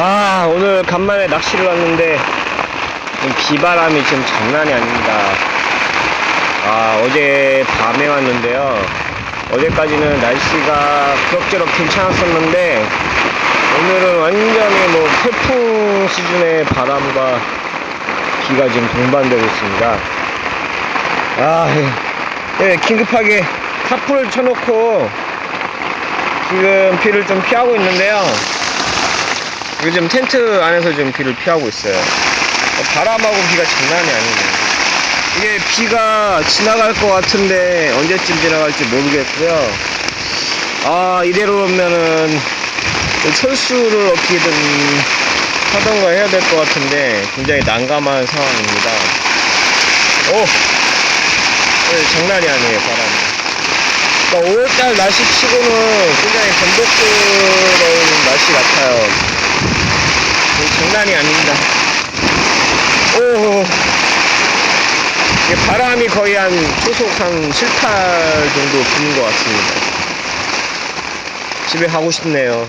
아, 오늘 간만에 낚시를 왔는데, 좀 비바람이 좀 장난이 아닙니다. 아, 어제 밤에 왔는데요. 어제까지는 날씨가 그럭저럭 괜찮았었는데, 오늘은 완전히 뭐 태풍 수준의 바람과 비가 지금 동반되고 있습니다. 아, 예, 긴급하게 사풀을 쳐놓고 지금 비를 좀 피하고 있는데요. 요즘 텐트 안에서 좀 비를 피하고 있어요. 바람하고 비가 장난이 아니네요. 이게 비가 지나갈 것 같은데 언제쯤 지나갈지 모르겠고요. 아, 이대로면은 철수를 어떻게든 하던가 해야 될 것 같은데 굉장히 난감한 상황입니다. 오! 네, 장난이 아니에요, 바람이. 그러니까 5월달 날씨 치고는 굉장히 변덕스러운 날씨 같아요. 이거 장난이 아닙니다. 오, 바람이 거의 한 초속 한 7, 8 정도 부는 것 같습니다. 집에 가고 싶네요.